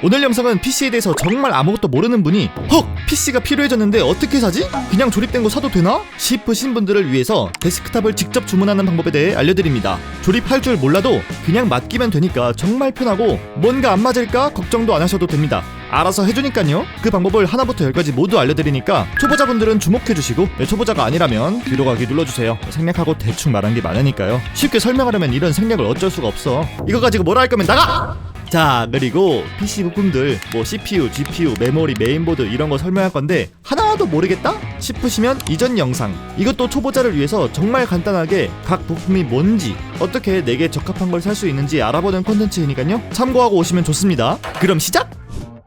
오늘 영상은 PC에 대해서 정말 아무것도 모르는 분이 헉! PC가 필요해졌는데 어떻게 사지? 그냥 조립된 거 사도 되나? 싶으신 분들을 위해서 데스크탑을 직접 주문하는 방법에 대해 알려드립니다. 조립할 줄 몰라도 그냥 맡기면 되니까 정말 편하고 뭔가 안 맞을까 걱정도 안 하셔도 됩니다. 알아서 해주니까요. 그 방법을 하나부터 열까지 모두 알려드리니까 초보자분들은 주목해주시고 네, 초보자가 아니라면 뒤로 가기 눌러주세요. 생략하고 대충 말한 게 많으니까요. 쉽게 설명하려면 이런 생략을 어쩔 수가 없어. 이거 가지고 뭐라 할 거면 나가! 자 그리고 PC 부품들 뭐 CPU, GPU, 메모리, 메인보드 이런 거 설명할 건데 하나도 모르겠다? 싶으시면 이전 영상 이것도 초보자를 위해서 정말 간단하게 각 부품이 뭔지 어떻게 내게 적합한 걸 살 수 있는지 알아보는 콘텐츠이니까요 참고하고 오시면 좋습니다 그럼 시작!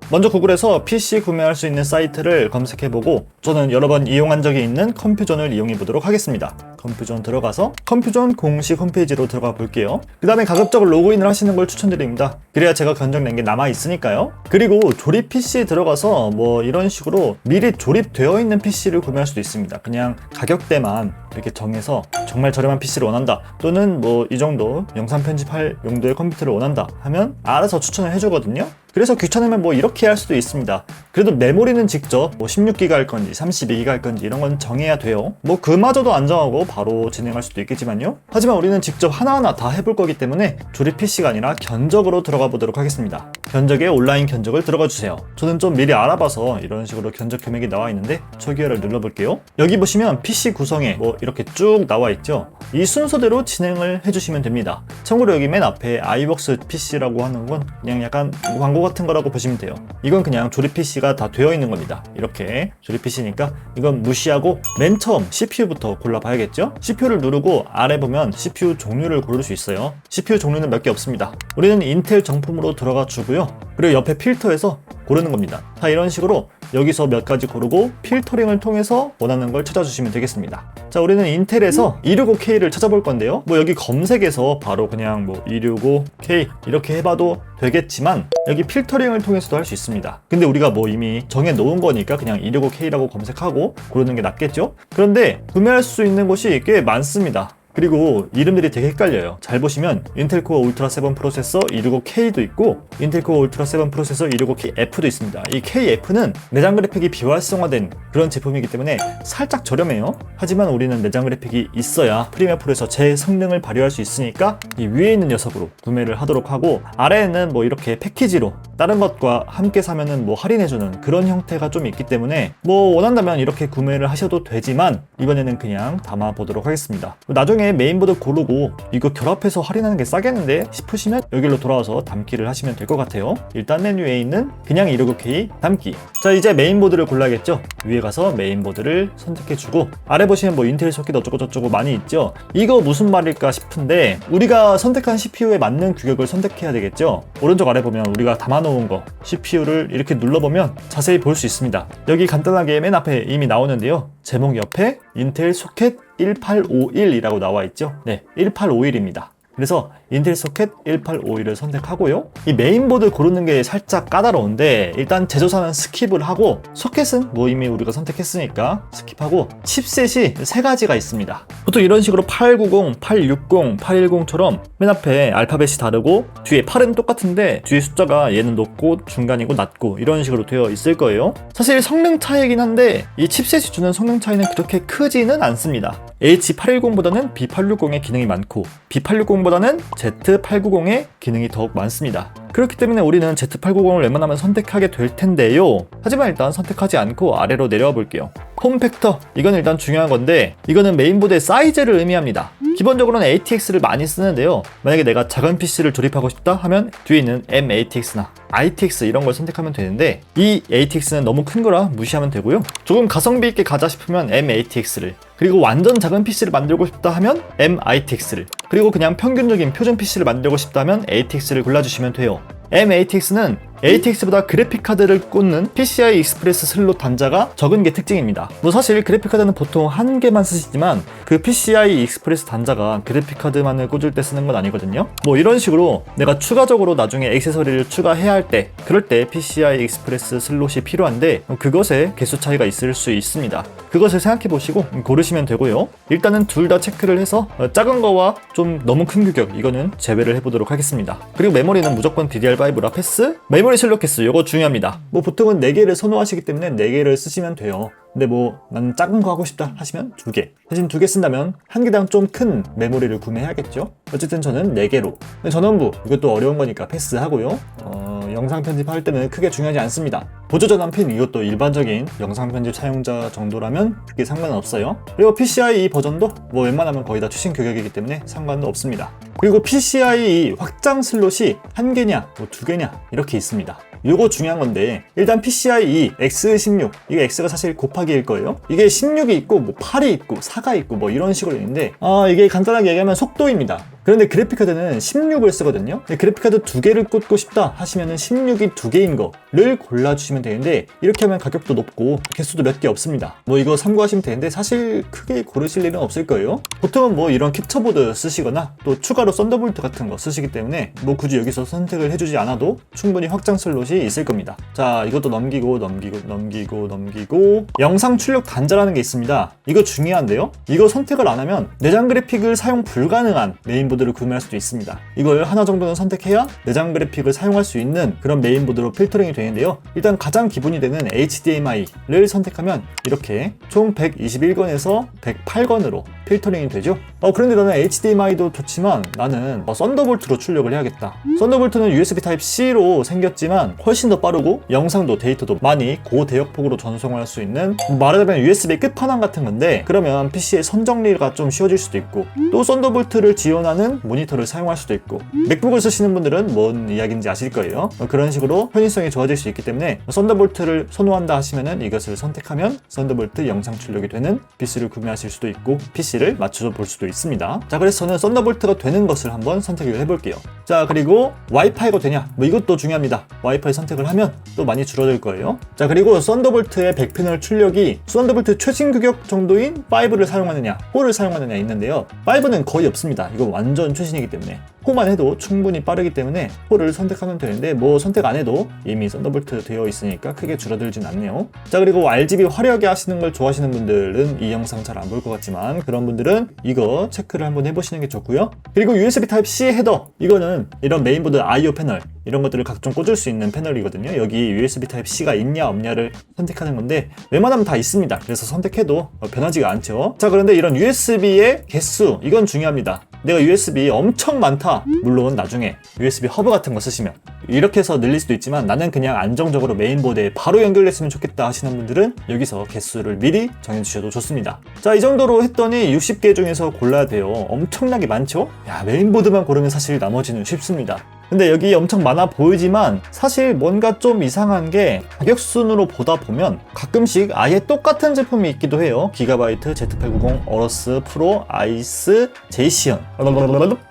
먼저 구글에서 PC 구매할 수 있는 사이트를 검색해보고 저는 여러 번 이용한 적이 있는 컴퓨전을 이용해 보도록 하겠습니다. 컴퓨전 들어가서 컴퓨전 공식 홈페이지로 들어가 볼게요. 그 다음에 가급적 로그인을 하시는 걸 추천드립니다. 그래야 제가 견적낸 게 남아 있으니까요. 그리고 조립 PC 들어가서 뭐 이런 식으로 미리 조립되어 있는 PC를 구매할 수도 있습니다. 그냥 가격대만 이렇게 정해서 정말 저렴한 PC를 원한다 또는 뭐 이 정도 영상 편집할 용도의 컴퓨터를 원한다 하면 알아서 추천을 해주거든요. 그래서 귀찮으면 뭐 이렇게 할 수도 있습니다. 그래도 메모리는 직접 뭐 16기가 할 건지 32기가 할 건지 이런 건 정해야 돼요. 뭐 그마저도 안 정하고 바로 진행할 수도 있겠지만요. 하지만 우리는 직접 하나하나 다 해볼 거기 때문에 조립 PC가 아니라 견적으로 들어가 보도록 하겠습니다. 견적에 온라인 견적을 들어가 주세요. 저는 좀 미리 알아봐서 이런 식으로 견적 금액이 나와 있는데 초기화를 눌러볼게요. 여기 보시면 PC 구성에 뭐 이렇게 쭉 나와 있죠. 이 순서대로 진행을 해주시면 됩니다. 참고로 여기 맨 앞에 iBox PC라고 하는 건 그냥 약간 광고 같은 거라고 보시면 돼요. 이건 그냥 조립 PC가 다 되어 있는 겁니다. 이렇게 조립 PC니까 이건 무시하고 맨 처음 CPU부터 골라봐야겠죠? CPU를 누르고 아래 보면 CPU 종류를 고를 수 있어요. CPU 종류는 몇 개 없습니다. 우리는 인텔 정품으로 들어가 주고요. 그리고 옆에 필터에서 고르는 겁니다. 자, 이런 식으로 여기서 몇 가지 고르고 필터링을 통해서 원하는 걸 찾아주시면 되겠습니다. 자, 우리는 인텔에서 265K를 찾아볼 건데요. 뭐 여기 검색에서 바로 그냥 뭐 265K 이렇게 해봐도 되겠지만 여기 필터링을 통해서도 할 수 있습니다. 근데 우리가 뭐 이미 정해 놓은 거니까 그냥 265K라고 검색하고 고르는 게 낫겠죠? 그런데 구매할 수 있는 곳이 꽤 많습니다. 그리고 이름들이 되게 헷갈려요. 잘 보시면 인텔 코어 울트라 7 프로세서 265K도 있고 인텔 코어 울트라 7 프로세서 265KF도 있습니다. 이 KF는 내장 그래픽이 비활성화된 그런 제품이기 때문에 살짝 저렴해요. 하지만 우리는 내장 그래픽이 있어야 프리미어 프로에서 제 성능을 발휘할 수 있으니까 이 위에 있는 녀석으로 구매를 하도록 하고 아래에는 뭐 이렇게 패키지로 다른 것과 함께 사면은 뭐 할인해주는 그런 형태가 좀 있기 때문에 뭐 원한다면 이렇게 구매를 하셔도 되지만 이번에는 그냥 담아 보도록 하겠습니다. 나중에 메인보드 고르고 이거 결합해서 할인하는 게 싸겠는데 싶으시면 여기로 돌아와서 담기를 하시면 될 것 같아요. 일단 메뉴에 있는 그냥 265K 담기. 자 이제 메인보드를 골라야겠죠. 위에 가서 메인보드를 선택해주고 아래 보시면 뭐 인텔 소켓 어쩌고 저쩌고 많이 있죠. 이거 무슨 말일까 싶은데 우리가 선택한 CPU에 맞는 규격을 선택해야 되겠죠. 오른쪽 아래 보면 우리가 담아놓은 거 CPU를 이렇게 눌러보면 자세히 볼 수 있습니다. 여기 간단하게 맨 앞에 이미 나오는데요. 제목 옆에 인텔 소켓 1851이라고 나와 있죠. 네, 1851입니다. 그래서 인텔 소켓 1851을 선택하고요. 이 메인보드 고르는 게 살짝 까다로운데 일단 제조사는 스킵을 하고 소켓은 뭐 이미 우리가 선택했으니까 스킵하고 칩셋이 세 가지가 있습니다. 보통 이런 식으로 890, 860, 810처럼 맨 앞에 알파벳이 다르고 뒤에 8은 똑같은데 뒤에 숫자가 얘는 높고 중간이고 낮고 이런 식으로 되어 있을 거예요. 사실 성능 차이긴 한데 이 칩셋이 주는 성능 차이는 그렇게 크지는 않습니다. H810보다는 B860의 기능이 많고 B860보다는 Z890의 기능이 더욱 많습니다. 그렇기 때문에 우리는 Z890을 웬만하면 선택하게 될 텐데요. 하지만 일단 선택하지 않고 아래로 내려와 볼게요. 폼 팩터 이건 일단 중요한 건데 이거는 메인보드의 사이즈를 의미합니다. 기본적으로는 ATX를 많이 쓰는데요. 만약에 내가 작은 PC를 조립하고 싶다 하면 뒤에 있는 M-ATX나 ITX 이런 걸 선택하면 되는데 이 ATX는 너무 큰 거라 무시하면 되고요. 조금 가성비 있게 가자 싶으면 M-ATX를 그리고 완전 작은 PC를 만들고 싶다 하면 M-ITX를 그리고 그냥 평균적인 표준 PC를 만들고 싶다면 ATX를 골라주시면 돼요. M-ATX는 ATX보다 그래픽카드를 꽂는 PCI 익스프레스 슬롯 단자가 적은 게 특징입니다. 뭐 사실 그래픽카드는 보통 한 개만 쓰시지만 그 PCI 익스프레스 단자가 그래픽카드만을 꽂을 때 쓰는 건 아니거든요. 뭐 이런 식으로 내가 추가적으로 나중에 액세서리를 추가해야 할 때 그럴 때 PCI 익스프레스 슬롯이 필요한데 그것에 개수 차이가 있을 수 있습니다. 그것을 생각해 보시고 고르시면 되고요. 일단은 둘 다 체크를 해서 어, 작은 거와 좀 너무 큰 규격 이거는 제외를 해보도록 하겠습니다. 그리고 메모리는 무조건 DDR5라 패스. 메모리 메모리 슬롯 개수 이거 중요합니다. 뭐 보통은 4개를 선호하시기 때문에 4개를 쓰시면 돼요. 근데 뭐 나는 작은 거 하고 싶다 하시면 2개. 대신 2개 쓴다면 한 개당 좀 큰 메모리를 구매해야겠죠. 어쨌든 저는 4개로. 전원부 이것도 어려운 거니까 패스하고요. 어, 영상 편집할 때는 크게 중요하지 않습니다. 보조 전원 핀 이것도 일반적인 영상 편집 사용자 정도라면 크게 상관은 없어요. 그리고 PCIe 버전도 뭐 웬만하면 거의 다 최신 규격이기 때문에 상관도 없습니다. 그리고 PCIe 확장 슬롯이 한 개냐, 뭐 두 개냐 이렇게 있습니다. 요거 중요한 건데 일단 PCIe X16 이게 X가 사실 곱하기일 거예요. 이게 16이 있고 뭐 8이 있고 4가 있고 뭐 이런 식으로 있는데 아 이게 간단하게 얘기하면 속도입니다. 그런데 그래픽카드는 16을 쓰거든요. 그래픽카드 두 개를 꽂고 싶다 하시면은 16이 두 개인 거를 골라주시면 되는데 이렇게 하면 가격도 높고 개수도 몇 개 없습니다. 뭐 이거 참고하시면 되는데 사실 크게 고르실 일은 없을 거예요. 보통은 뭐 이런 캡처보드 쓰시거나 또 추가로 썬더볼트 같은 거 쓰시기 때문에 뭐 굳이 여기서 선택을 해주지 않아도 충분히 확장 슬롯이 있을 겁니다. 자 이것도 넘기고 넘기고 넘기고 넘기고 영상 출력 단자라는 게 있습니다. 이거 중요한데요. 이거 선택을 안 하면 내장 그래픽을 사용 불가능한 메인 보드를 구매할 수도 있습니다. 이걸 하나 정도는 선택해야 내장 그래픽을 사용할 수 있는 그런 메인보드로 필터링이 되는데요. 일단 가장 기본이 되는 HDMI를 선택하면 이렇게 총 121건에서 108건으로 필터링이 되죠. 어 그런데 나는 HDMI도 좋지만 나는 어, 썬더볼트로 출력을 해야겠다. 썬더볼트는 USB Type-C로 생겼지만 훨씬 더 빠르고 영상도 데이터도 많이 고대역폭으로 전송할 수 있는 말하자면 USB 끝판왕 같은 건데 그러면 PC의 선정리가 좀 쉬워질 수도 있고 또 썬더볼트를 지원하는 모니터를 사용할 수도 있고 맥북을 쓰시는 분들은 뭔 이야기인지 아실 거예요. 어, 그런 식으로 편의성이 좋아질 수 있기 때문에 썬더볼트를 선호한다 하시면은 이것을 선택하면 썬더볼트 영상 출력이 되는 PC를 구매하실 수도 있고 PC를 맞춰서 볼 수도 있습니다. 자 그래서 저는 썬더볼트가 되는 것을 한번 선택을 해볼게요. 자 그리고 와이파이가 되냐 뭐 이것도 중요합니다. 와이파이 선택을 하면 또 많이 줄어들 거예요. 자 그리고 썬더볼트의 백패널 출력이 썬더볼트 최신 규격 정도인 5를 사용하느냐 4를 사용하느냐 있는데요. 5는 거의 없습니다. 이거 완전 최신이기 때문에 4만 해도 충분히 빠르기 때문에 4를 선택하면 되는데 뭐 선택 안 해도 이미 썬더볼트 되어 있으니까 크게 줄어들진 않네요. 자 그리고 RGB 화려하게 하시는 걸 좋아하시는 분들은 이 영상 잘 안 볼 것 같지만 그런 분들은 이거 체크를 한번 해보시는 게 좋고요. 그리고 USB Type-C 헤더 이거는 이런 메인보드 I/O 패널 이런 것들을 각종 꽂을 수 있는 패널이거든요. 여기 USB Type-C가 있냐 없냐를 선택하는 건데 웬만하면 다 있습니다. 그래서 선택해도 변하지가 않죠. 자 그런데 이런 USB의 개수 이건 중요합니다. 내가 USB 엄청 많다. 물론 나중에 USB 허브 같은 거 쓰시면 이렇게 해서 늘릴 수도 있지만 나는 그냥 안정적으로 메인보드에 바로 연결됐으면 좋겠다 하시는 분들은 여기서 개수를 미리 정해주셔도 좋습니다. 자, 이 정도로 했더니 60개 중에서 골라야 돼요. 엄청나게 많죠? 야, 메인보드만 고르면 사실 나머지는 쉽습니다. 근데 여기 엄청 많아 보이지만 사실 뭔가 좀 이상한 게 가격 순으로 보다 보면 가끔씩 아예 똑같은 제품이 있기도 해요. 기가바이트, Z890, 어러스, 프로, 아이스, 제이시언,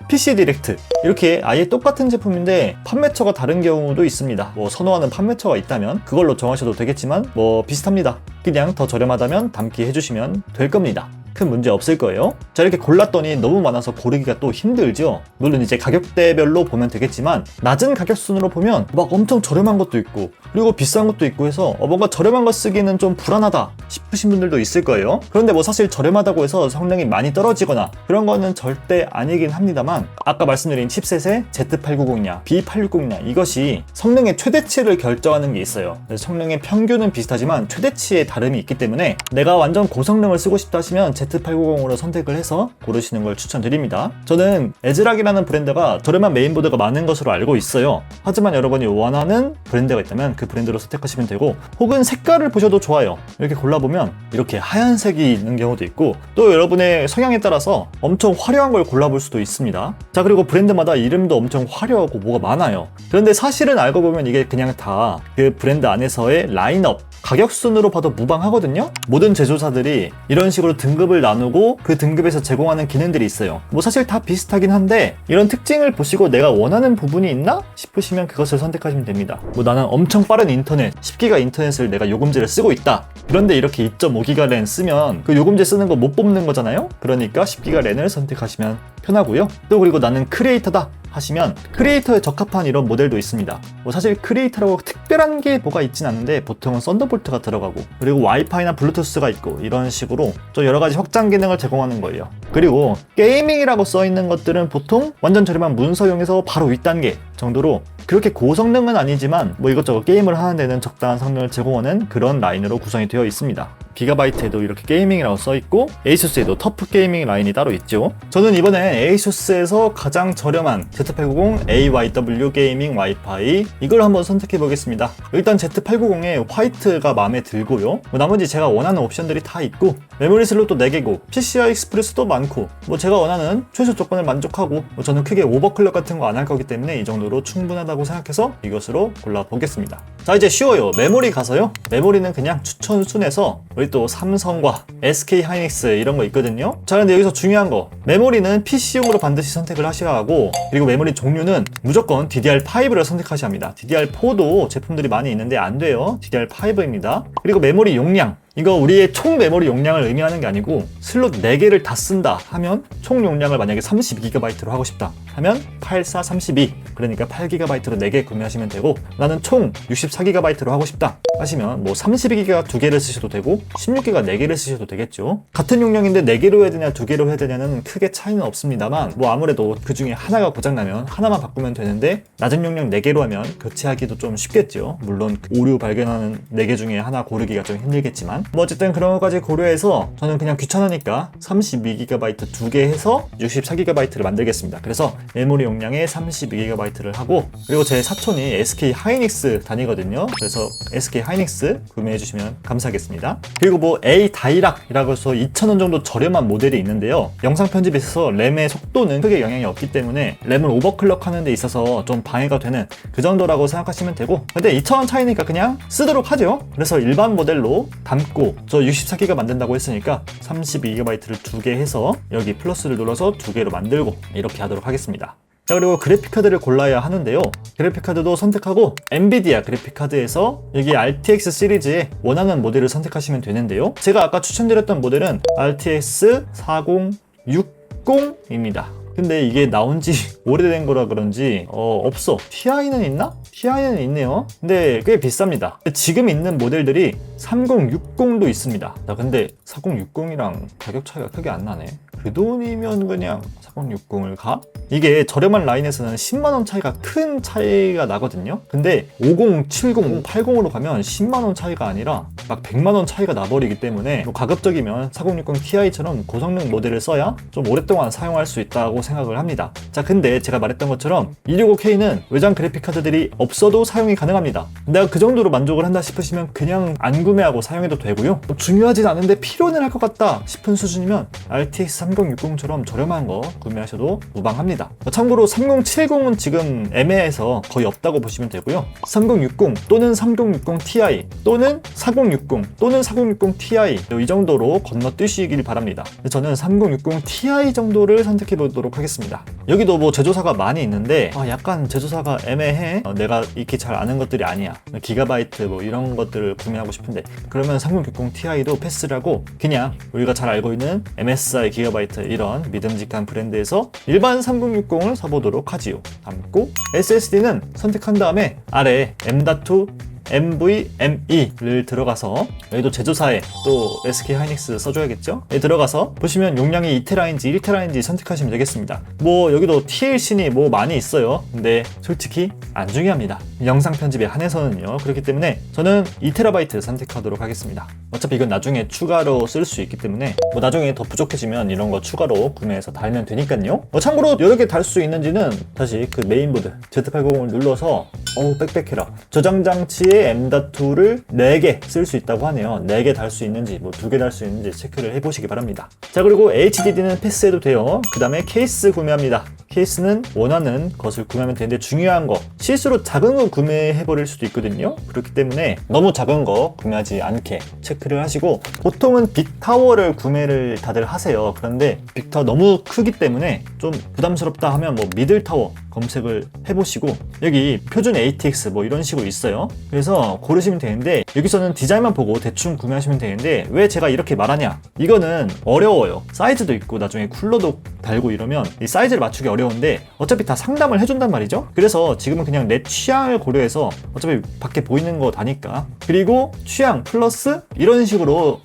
PC 디렉트 이렇게 아예 똑같은 제품인데 판매처가 다른 경우도 있습니다. 뭐 선호하는 판매처가 있다면 그걸로 정하셔도 되겠지만 뭐 비슷합니다. 그냥 더 저렴하다면 담기 해주시면 될 겁니다. 큰 문제 없을 거예요. 자, 이렇게 골랐더니 너무 많아서 고르기가 또 힘들죠? 물론 이제 가격대별로 보면 되겠지만, 낮은 가격 순으로 보면 막 엄청 저렴한 것도 있고, 그리고 비싼 것도 있고 해서 어, 뭔가 저렴한 거 쓰기는 좀 불안하다 싶으신 분들도 있을 거예요. 그런데 뭐 사실 저렴하다고 해서 성능이 많이 떨어지거나 그런 거는 절대 아니긴 합니다만, 아까 말씀드린 칩셋의 Z890냐, B860냐, 이것이 성능의 최대치를 결정하는 게 있어요. 성능의 평균은 비슷하지만 최대치의 다름이 있기 때문에 내가 완전 고성능을 쓰고 싶다 하시면 Z890으로 선택을 해서 고르시는 걸 추천드립니다. 저는 에즈락이라는 브랜드가 저렴한 메인보드가 많은 것으로 알고 있어요. 하지만 여러분이 원하는 브랜드가 있다면 그 브랜드로 선택하시면 되고 혹은 색깔을 보셔도 좋아요. 이렇게 골라보면 이렇게 하얀색이 있는 경우도 있고 또 여러분의 성향에 따라서 엄청 화려한 걸 골라볼 수도 있습니다. 자 그리고 브랜드마다 이름도 엄청 화려하고 뭐가 많아요. 그런데 사실은 알고 보면 이게 그냥 다 그 브랜드 안에서의 라인업 가격 순으로 봐도 무방하거든요. 모든 제조사들이 이런 식으로 등급을 나누고 그 등급에서 제공하는 기능들이 있어요. 뭐 사실 다 비슷하긴 한데 이런 특징을 보시고 내가 원하는 부분이 있나 싶으시면 그것을 선택하시면 됩니다. 뭐 나는 엄청 빠른 인터넷, 10기가 인터넷을 내가 요금제를 쓰고 있다. 그런데 이렇게 2.5기가 랜 쓰면 그 요금제 쓰는 거 못 뽑는 거잖아요. 그러니까 10기가 랜을 선택하시면 편하고요. 또 그리고 나는 크리에이터다. 하시면 크리에이터에 적합한 이런 모델도 있습니다. 뭐 사실 크리에이터라고 특별한 게 뭐가 있진 않은데 보통은 썬더볼트가 들어가고 그리고 와이파이나 블루투스가 있고 이런 식으로 좀 여러 가지 확장 기능을 제공하는 거예요. 그리고 게이밍이라고 써 있는 것들은 보통 완전 저렴한 문서용에서 바로 윗단계 정도로 그렇게 고성능은 아니지만 뭐 이것저것 게임을 하는 데는 적당한 성능을 제공하는 그런 라인으로 구성이 되어 있습니다. 기가바이트에도 이렇게 게이밍이라고 써 있고 에이수스에도 터프 게이밍 라인이 따로 있죠. 저는 이번에 에이수스에서 가장 저렴한 Z890 AYW 게이밍 와이파이 이걸 한번 선택해 보겠습니다. 일단 Z890의 화이트가 마음에 들고요. 뭐 나머지 제가 원하는 옵션들이 다 있고 메모리 슬롯도 4개고 PCI 익스프레스도 많고 뭐 제가 원하는 최소 조건을 만족하고 뭐 저는 크게 오버클럭 같은 거 안 할 거기 때문에 이 정도로 충분하다 고 생각해서 이것으로 골라 보겠습니다. 자 이제 쉬워요. 메모리 가서요. 메모리는 그냥 추천 순에서 우리 또 삼성과 SK 하이닉스 이런 거 있거든요. 자 근데 여기서 중요한 거 메모리는 PC용으로 반드시 선택을 하셔야 하고 그리고 메모리 종류는 무조건 DDR5를 선택하셔야 합니다. DDR4도 제품들이 많이 있는데 안 돼요. DDR5입니다. 그리고 메모리 용량 이거 우리의 총 메모리 용량을 의미하는 게 아니고 슬롯 4개를 다 쓴다 하면 총 용량을 만약에 32GB로 하고 싶다 하면 8432 그러니까 8GB로 4개 구매하시면 되고 나는 총 64GB로 하고 싶다 하시면 뭐 32기가 2개를 쓰셔도 되고 16기가 4개를 쓰셔도 되겠죠 같은 용량인데 4개로 해야 되냐 2개로 해야 되냐는 크게 차이는 없습니다만 뭐 아무래도 그 중에 하나가 고장나면 하나만 바꾸면 되는데 낮은 용량 4개로 하면 교체하기도 좀 쉽겠죠 물론 오류 발견하는 4개 중에 하나 고르기가 좀 힘들겠지만 뭐 어쨌든 그런 것까지 고려해서 저는 그냥 귀찮으니까 32GB 두개 해서 64GB를 만들겠습니다. 그래서 메모리 용량에 32GB를 하고 그리고 제 사촌이 SK 하이닉스 다니거든요. 그래서 SK 하이닉스 구매해 주시면 감사하겠습니다. 그리고 뭐 A 다이락이라고 해서 2,000원 정도 저렴한 모델이 있는데요. 영상 편집에 있어서 램의 속도는 크게 영향이 없기 때문에 램을 오버클럭 하는 데 있어서 좀 방해가 되는 그 정도라고 생각하시면 되고 근데 2,000원 차이니까 그냥 쓰도록 하죠. 그래서 일반 모델로 담고 저 64기가 만든다고 했으니까 32GB를 두 개 해서 여기 플러스를 눌러서 두 개로 만들고 이렇게 하도록 하겠습니다. 자 그리고 그래픽카드를 골라야 하는데요. 그래픽카드도 선택하고 엔비디아 그래픽카드에서 여기 RTX 시리즈에 원하는 모델을 선택하시면 되는데요. 제가 아까 추천드렸던 모델은 RTX 4060입니다. 근데 이게 나온 지 오래된 거라 그런지 어, 없어. TI는 있나? TI는 있네요. 근데 꽤 비쌉니다. 지금 있는 모델들이 3060도 있습니다. 자 근데 4060이랑 가격 차이가 크게 안 나네 그 돈이면 그냥 4060을 가? 이게 저렴한 라인에서는 10만원 차이가 큰 차이가 나거든요. 근데 50, 70, 80으로 가면 10만원 차이가 아니라 막 100만원 차이가 나버리기 때문에 뭐 가급적이면 4060 Ti처럼 고성능 모델을 써야 좀 오랫동안 사용할 수 있다고 생각을 합니다. 자 근데 제가 말했던 것처럼 265K는 외장 그래픽카드들이 없어도 사용이 가능합니다. 내가 그 정도로 만족을 한다 싶으시면 그냥 안 구매하고 사용해도 되고요. 뭐 중요하진 않은데 필요는 할 것 같다 싶은 수준이면 RTX 3060처럼 저렴한 거 구매하셔도 무방합니다. 참고로 3070은 지금 애매해서 거의 없다고 보시면 되고요. 3060 또는 3060 Ti 또는 4060 또는 4060 Ti 이 정도로 건너뛰시길 바랍니다. 저는 3060 Ti 정도를 선택해 보도록 하겠습니다. 여기도 뭐 제조사가 많이 있는데 아, 약간 제조사가 애매해. 어, 내가 익히 잘 아는 것들이 아니야. 기가바이트 뭐 이런 것들을 구매하고 싶은데 그러면 3060 Ti도 패스를 하고 그냥 우리가 잘 알고 있는 MSI 기가바이트 이런 믿음직한 브랜드에서 일반 3060을 사보도록 하지요. 담고 SSD는 선택한 다음에 아래 M.2 NVMe를 들어가서 여기도 제조사에 또 SK 하이닉스 써줘야겠죠? 여기 들어가서 보시면 용량이 2테라인지 1테라인지 선택하시면 되겠습니다. 뭐 여기도 TLC니 뭐 많이 있어요. 근데 솔직히 안 중요합니다. 영상 편집에 한해서는요. 그렇기 때문에 저는 2테라바이트 선택하도록 하겠습니다. 어차피 이건 나중에 추가로 쓸 수 있기 때문에 뭐 나중에 더 부족해지면 이런 거 추가로 구매해서 달면 되니까요. 뭐 참고로 여러 개 달 수 있는지는 다시 그 메인보드 Z80을 눌러서 어우 빽빽해라. 저장 장치에 M.2를 4개 쓸 수 있다고 하네요. 4개 달 수 있는지 뭐 2개 달 수 있는지 체크를 해보시기 바랍니다. 자 그리고 HDD는 패스해도 돼요. 그 다음에 케이스 구매합니다. 케이스는 원하는 것을 구매하면 되는데 중요한 거 실수로 작은 거 구매해 버릴 수도 있거든요. 그렇기 때문에 너무 작은 거 구매하지 않게 체크를 하시고 보통은 빅타워를 구매를 다들 하세요. 그런데 빅타워 너무 크기 때문에 좀 부담스럽다 하면 뭐 미들타워 검색을 해보시고 여기 표준 ATX 뭐 이런 식으로 있어요. 그래서 고르시면 되는데 여기서는 디자인만 보고 대충 구매하시면 되는데 왜 제가 이렇게 말하냐? 이거는 어려워요. 사이즈도 있고 나중에 쿨러도 달고 이러면 이 사이즈를 맞추기 어려운데 어차피 다 상담을 해준단 말이죠. 그래서 지금은 그냥 내 취향을 고려해서 어차피 밖에 보이는 거 다니까 그리고 취향 플러스 이런 식으로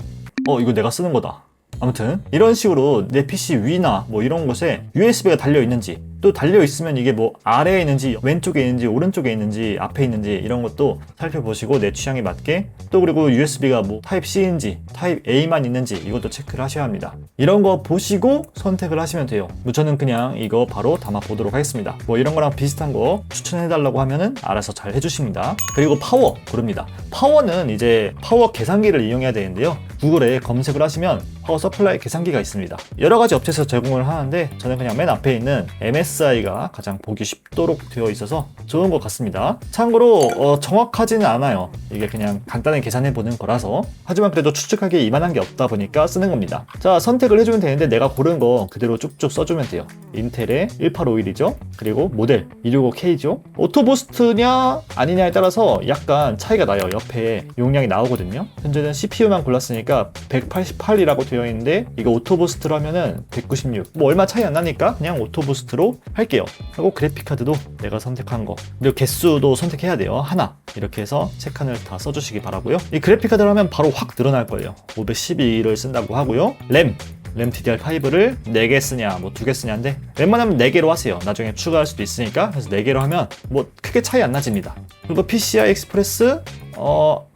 어 이거 내가 쓰는 거다. 아무튼 이런 식으로 내 PC 위나 뭐 이런 곳에 USB가 달려 있는지 또 달려 있으면 이게 뭐 아래에 있는지 왼쪽에 있는지 오른쪽에 있는지 앞에 있는지 이런 것도 살펴보시고 내 취향에 맞게 또 그리고 USB가 뭐 타입 C인지 타입 A만 있는지 이것도 체크를 하셔야 합니다. 이런 거 보시고 선택을 하시면 돼요. 뭐 저는 그냥 이거 바로 담아 보도록 하겠습니다. 뭐 이런 거랑 비슷한 거 추천해 달라고 하면은 알아서 잘 해주십니다. 그리고 파워 고릅니다. 파워는 이제 파워 계산기를 이용해야 되는데요. 구글에 검색을 하시면 파워 서플라이 계산기가 있습니다. 여러 가지 업체에서 제공을 하는데 저는 그냥 맨 앞에 있는 MSI가 가장 보기 쉽도록 되어 있어서 좋은 것 같습니다. 참고로 어, 정확하지는 않아요. 이게 그냥 간단히 계산해 보는 거라서 하지만 그래도 추측하기에 이만한 게 없다 보니까 쓰는 겁니다. 자 선택을 해주면 되는데 내가 고른 거 그대로 쭉쭉 써주면 돼요. 인텔의 1851이죠. 그리고 모델 265K죠. 오토부스트냐 아니냐에 따라서 약간 차이가 나요. 옆에 용량이 나오거든요. 현재는 CPU만 골랐으니까 188이라고 되어 있는데 이거 오토부스트라면은 196. 뭐 얼마 차이 안 나니까 그냥 오토부스트로 할게요. 하고 그래픽카드도 내가 선택한 거. 그리고 개수도 선택해야 돼요. 하나. 이렇게 해서 세 칸을 다 써주시기 바라고요. 이 그래픽카드를 하면 바로 확 늘어날 거예요. 512를 쓴다고 하고요. 램. 램 DDR5를 4개 쓰냐, 뭐 2개 쓰냐인데, 웬만하면 4개로 하세요. 나중에 추가할 수도 있으니까. 그래서 4개로 하면 뭐 크게 차이 안 나집니다. 그리고 PCI 익스프레스, 어,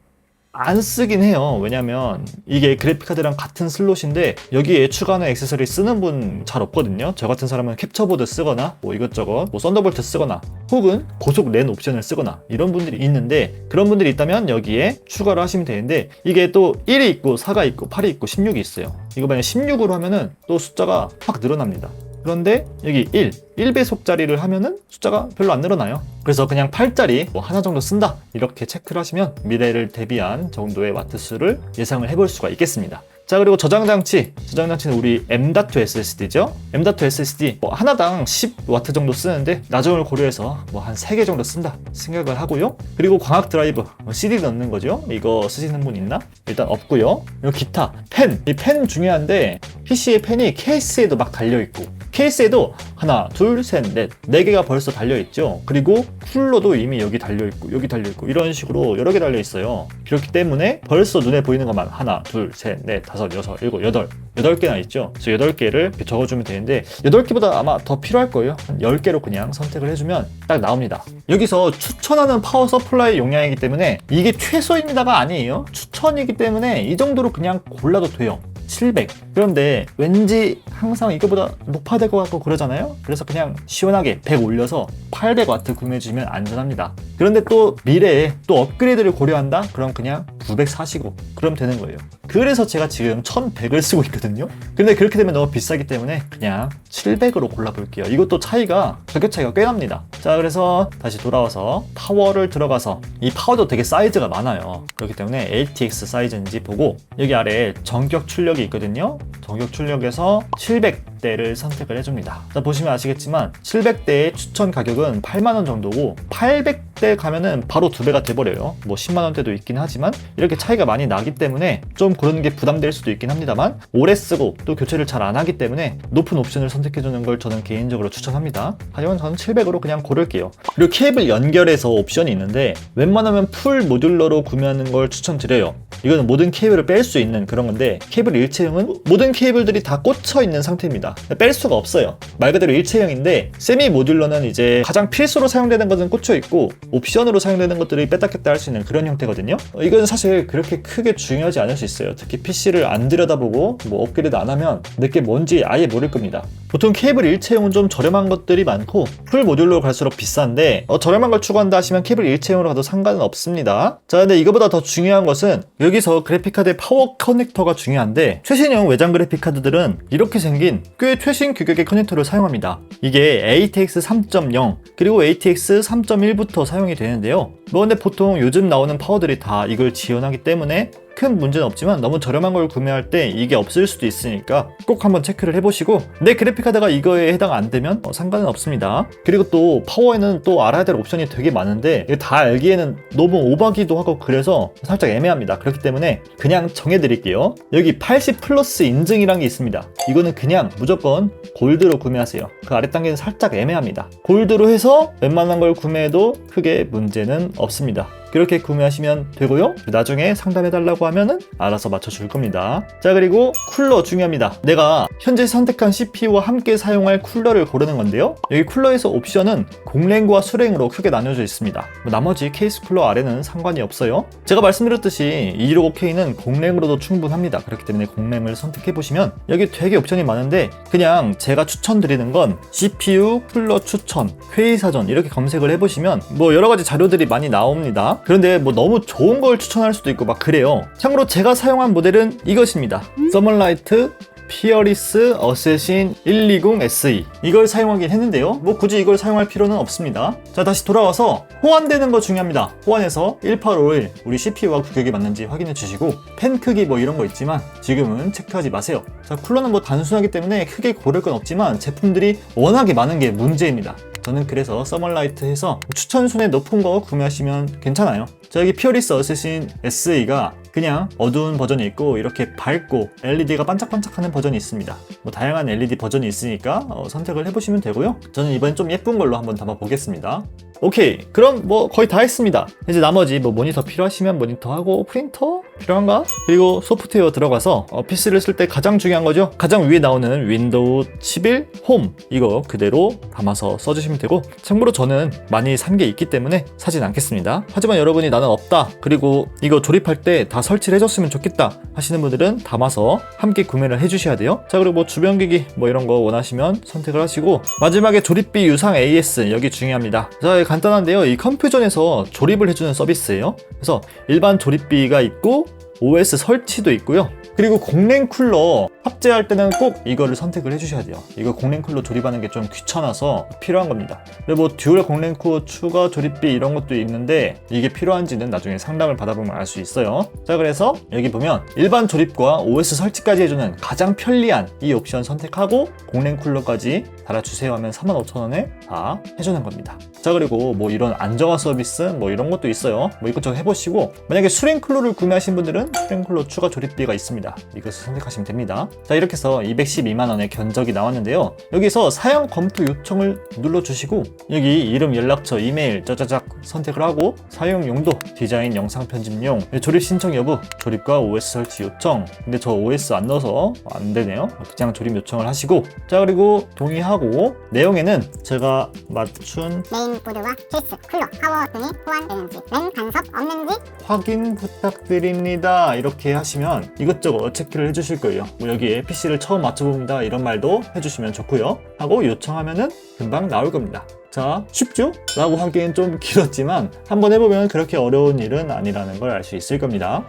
안 쓰긴 해요. 왜냐면 이게 그래픽카드랑 같은 슬롯인데 여기에 추가하는 액세서리 쓰는 분 잘 없거든요. 저 같은 사람은 캡처보드 쓰거나 뭐 이것저것 뭐 썬더볼트 쓰거나 혹은 고속 랜 옵션을 쓰거나 이런 분들이 있는데 그런 분들이 있다면 여기에 추가를 하시면 되는데 이게 또 1이 있고 4가 있고 8이 있고 16이 있어요. 이거 만약 16으로 하면은 또 숫자가 확 늘어납니다. 그런데 여기 1, 1배속짜리를 하면은 숫자가 별로 안 늘어나요. 그래서 그냥 8짜리 뭐 하나 정도 쓴다. 이렇게 체크를 하시면 미래를 대비한 정도의 와트 수를 예상을 해볼 수가 있겠습니다. 자 그리고 저장 장치 저장 장치는 우리 M.2 SSD죠 M.2 SSD 뭐 하나당 10W 정도 쓰는데 나중을 고려해서 뭐 한 3개 정도 쓴다 생각을 하고요 그리고 광학 드라이브 뭐 CD 넣는 거죠 이거 쓰시는 분 있나? 일단 없고요 그리고 기타 펜 이 펜 중요한데 PC의 펜이 케이스에도 막 달려있고 케이스에도 하나, 둘, 셋, 넷, 네 개가 벌써 달려 있죠. 그리고 쿨러도 이미 여기 달려 있고 여기 달려 있고 이런 식으로 여러 개 달려 있어요. 그렇기 때문에 벌써 눈에 보이는 것만 하나, 둘, 셋, 넷, 다섯, 여섯, 일곱, 여덟, 여덟 개나 있죠. 그래서 여덟 개를 적어주면 되는데 여덟 개보다 아마 더 필요할 거예요. 한 열 개로 그냥 선택을 해주면 딱 나옵니다. 여기서 추천하는 파워 서플라이 용량이기 때문에 이게 최소입니다가 아니에요. 추천이기 때문에 이 정도로 그냥 골라도 돼요. 700. 그런데 왠지 항상 이거보다 높아야 될 것 같고 그러잖아요? 그래서 그냥 시원하게 100 올려서 800W 구매해주면 안전합니다. 그런데 또 미래에 또 업그레이드를 고려한다? 그럼 그냥 900 사시고 그럼 되는 거예요. 그래서 제가 지금 1100을 쓰고 있거든요. 근데 그렇게 되면 너무 비싸기 때문에 그냥 700으로 골라볼게요. 이것도 차이가 가격 차이가 꽤 납니다. 자 그래서 다시 돌아와서 파워를 들어가서 이 파워도 되게 사이즈가 많아요. 그렇기 때문에 ATX 사이즈인지 보고 여기 아래에 전격 출력이 있거든요. 전격 출력에서 700 대를 선택을 해줍니다. 자 보시면 아시겠지만 700대의 추천 가격은 8만원 정도고 800대 가면은 바로 두 배가 돼버려요. 뭐 10만원대도 있긴 하지만 이렇게 차이가 많이 나기 때문에 좀 고르는 게 부담될 수도 있긴 합니다만 오래 쓰고 또 교체를 잘 안 하기 때문에 높은 옵션을 선택해주는 걸 저는 개인적으로 추천합니다. 하지만 저는 700으로 그냥 고를게요. 그리고 케이블 연결해서 옵션이 있는데 웬만하면 풀 모듈러로 구매하는 걸 추천드려요. 이거는 모든 케이블을 뺄 수 있는 그런 건데 케이블 일체형은 모든 케이블들이 다 꽂혀 있는 상태입니다. 뺄 수가 없어요. 말 그대로 일체형인데 세미 모듈러는 이제 가장 필수로 사용되는 것은 꽂혀 있고 옵션으로 사용되는 것들이 뺐다 꼈다 할 수 있는 그런 형태거든요. 어, 이건 사실 그렇게 크게 중요하지 않을 수 있어요. 특히 PC를 안 들여다보고 뭐 업그레이드 안 하면 내게 뭔지 아예 모를 겁니다. 보통 케이블 일체형은 좀 저렴한 것들이 많고 풀 모듈로 갈수록 비싼데 어, 저렴한 걸 추구한다 하시면 케이블 일체형으로 가도 상관은 없습니다. 자 근데 이거보다 더 중요한 것은 여기서 그래픽카드의 파워 커넥터가 중요한데 최신형 외장 그래픽카드들은 이렇게 생긴 꽤 최신 규격의 커넥터를 사용합니다. 이게 ATX 3.0 그리고 ATX 3.1부터 사용이 되는데요. 뭐 근데 보통 요즘 나오는 파워들이 다 이걸 지원하기 때문에 큰 문제는 없지만 너무 저렴한 걸 구매할 때 이게 없을 수도 있으니까 꼭 한번 체크를 해보시고 내 그래픽카드가 이거에 해당 안 되면 어, 상관은 없습니다. 그리고 또 파워에는 또 알아야 될 옵션이 되게 많은데 다 알기에는 너무 오바기도 하고 그래서 살짝 애매합니다. 그렇기 때문에 그냥 정해드릴게요. 여기 80 플러스 인증이란 게 있습니다. 이거는 그냥 무조건 골드로 구매하세요. 그 아래 단계는 살짝 애매합니다. 골드로 해서 웬만한 걸 구매해도 크게 문제는 없습니다. 그렇게 구매하시면 되고요. 나중에 상담해달라고 하면은 알아서 맞춰줄 겁니다. 자, 그리고 쿨러 중요합니다. 내가 현재 선택한 CPU와 함께 사용할 쿨러를 고르는 건데요. 여기 쿨러에서 옵션은 공랭과 수랭으로 크게 나뉘어져 있습니다. 뭐 나머지 케이스 쿨러 아래는 상관이 없어요. 제가 말씀드렸듯이 215K는 공랭으로도 충분합니다. 그렇기 때문에 공랭을 선택해 보시면 여기 되게 옵션이 많은데 그냥 제가 추천드리는 건 CPU 쿨러 추천, 회의 사전 이렇게 검색을 해보시면 뭐 여러 가지 자료들이 많이 나옵니다. 그런데 뭐 너무 좋은 걸 추천할 수도 있고 막 그래요. 참고로 제가 사용한 모델은 이것입니다. 서멀라이트 피어리스 어쌔신 120 SE 이걸 사용하긴 했는데요. 뭐 굳이 이걸 사용할 필요는 없습니다. 자 다시 돌아와서 호환되는 거 중요합니다. 호환해서 1851 우리 CPU와 규격이 맞는지 확인해 주시고 펜 크기 뭐 이런 거 있지만 지금은 체크하지 마세요. 자 쿨러는 뭐 단순하기 때문에 크게 고를 건 없지만 제품들이 워낙에 많은 게 문제입니다. 저는 그래서 서멀라이트 해서 추천 순에 높은 거 구매하시면 괜찮아요. 자 여기 피어리스 어쌔신 SE가 그냥 어두운 버전이 있고 이렇게 밝고 LED가 반짝반짝하는 버전이 있습니다. 뭐 다양한 LED 버전이 있으니까 어, 선택을 해보시면 되고요. 저는 이번엔 좀 예쁜 걸로 한번 담아 보겠습니다. 오케이 그럼 뭐 거의 다 했습니다 이제 나머지 뭐 모니터 필요하시면 모니터하고 프린터 필요한가? 그리고 소프트웨어 들어가서 어, PC를 쓸 때 가장 중요한 거죠 가장 위에 나오는 윈도우 11 홈 이거 그대로 담아서 써주시면 되고 참고로 저는 많이 산 게 있기 때문에 사진 않겠습니다 하지만 여러분이 나는 없다 그리고 이거 조립할 때 다 설치를 해줬으면 좋겠다 하시는 분들은 담아서 함께 구매를 해주셔야 돼요 자 그리고 뭐 주변 기기 뭐 이런 거 원하시면 선택을 하시고 마지막에 조립비 유상 AS 여기 중요합니다 자 간단한데요. 이 컴퓨전에서 조립을 해주는 서비스예요. 그래서 일반 조립비가 있고 OS 설치도 있고요. 그리고 공랭 쿨러 합재할 때는 꼭 이거를 선택을 해주셔야 돼요. 이거 공랭 쿨러 조립하는 게 좀 귀찮아서 필요한 겁니다. 그리고 뭐 듀얼 공랭 쿨러 추가 조립비 이런 것도 있는데 이게 필요한지는 나중에 상담을 받아보면 알 수 있어요. 자 그래서 여기 보면 일반 조립과 OS 설치까지 해주는 가장 편리한 이 옵션 선택하고 공랭 쿨러까지 달아주세요 하면 35,000원에 다 해주는 겁니다. 자 그리고 뭐 이런 안정화 서비스 뭐 이런 것도 있어요. 뭐 이것저것 해보시고 만약에 수랭 쿨러를 구매하신 분들은 수랭 쿨러 추가 조립비가 있습니다. 이것을 선택하시면 됩니다. 자 이렇게 해서 212만 원의 견적이 나왔는데요. 여기서 사용 검토 요청을 눌러주시고 여기 이름, 연락처, 이메일 짜자작 선택을 하고 사용 용도, 디자인, 영상 편집용, 조립 신청 여부, 조립과 OS 설치 요청. 근데 저 OS 안 넣어서 안 되네요. 그냥 조립 요청을 하시고 자 그리고 동의하고 내용에는 제가 맞춘 메인보드와 케이스, 쿨러, 파워 등이 호환되는지, 램 간섭 없는지 확인 부탁드립니다. 이렇게 하시면 이것저것 체크를 해주실 거예요. 뭐 여기에 PC를 처음 맞춰봅니다. 이런 말도 해주시면 좋고요. 하고 요청하면은 금방 나올 겁니다. 자, 쉽죠? 라고 하기엔 좀 길었지만 한번 해보면 그렇게 어려운 일은 아니라는 걸 알 수 있을 겁니다.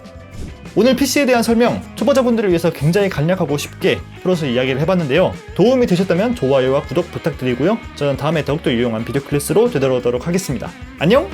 오늘 PC에 대한 설명, 초보자분들을 위해서 굉장히 간략하고 쉽게 풀어서 이야기를 해봤는데요. 도움이 되셨다면 좋아요와 구독 부탁드리고요. 저는 다음에 더욱더 유용한 비디오 클래스로 되돌아오도록 하겠습니다. 안녕!